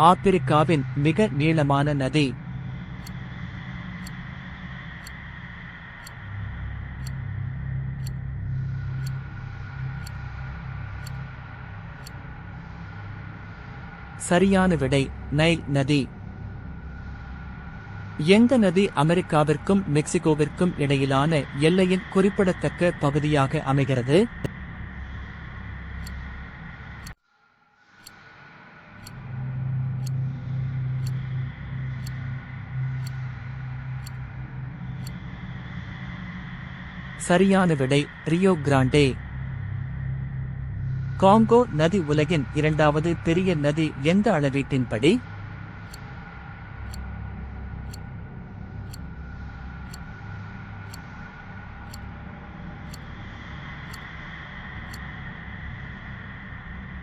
ஆப்பிரிக்காவின் மிக நீளமான நதி. சரியான விடை நைல் நதி. எந்த நதி அமெரிக்காவிற்கும் மெக்சிகோவிற்கும் இடையிலான எல்லையின் குறிப்பிடத்தக்க பகுதியாக அமைகிறது? சரியான விடை ரியோ கிராண்டே. காங்கோ நதி உலகின் இரண்டாவது பெரிய நதி எந்த அளவீட்டின்படி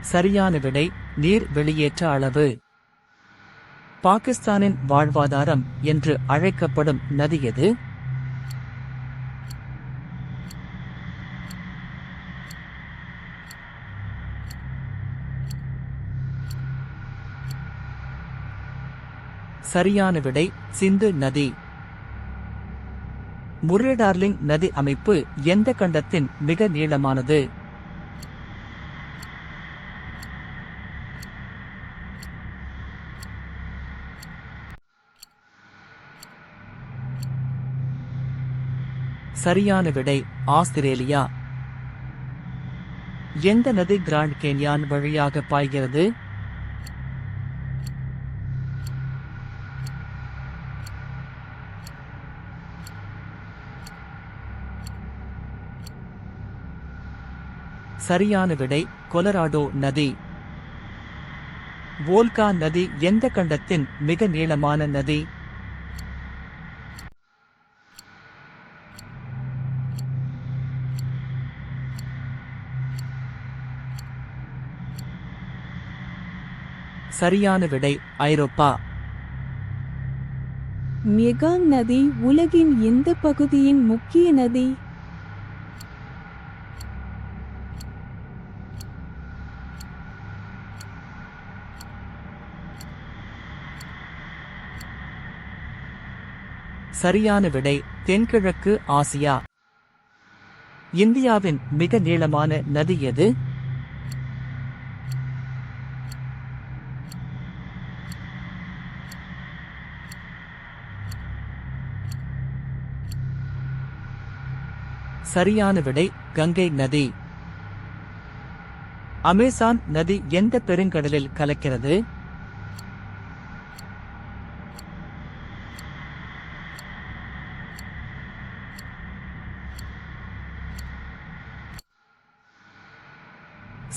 சரியான விடை நீர் வெளியேற்ற அளவு. பாகிஸ்தானின் வாழ்வாதாரம் என்று அழைக்கப்படும் நதி எது? சரியான விடை சிந்து நதி. முர்ரே டார்லிங் நதி அமைப்பு எந்த கண்டத்தின் மிக நீளமானது? சரியான விடை ஆஸ்திரேலியா. எந்த நதி கிராண்ட் கேன்யான் வழியாக பாய்கிறது? சரியான விடை கொலராடோ நதி. வோல்கா நதி எந்த கண்டத்தின் மிக நீளமான நதி? சரியான விடை ஐரோப்பா. மெகாங் நதி உலகின் எந்த பகுதியின் முக்கிய நதி? சரியான விடை தென்கிழக்கு ஆசியா. இந்தியாவின் மிக நீளமான நதி எது? சரியான விடை கங்கை நதி. அமேசான் நதி எந்த பெருங்கடலில் கலக்கிறது?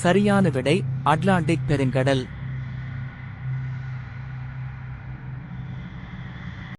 சரியான விடை அட்லாண்டிக் பெருங்கடல்.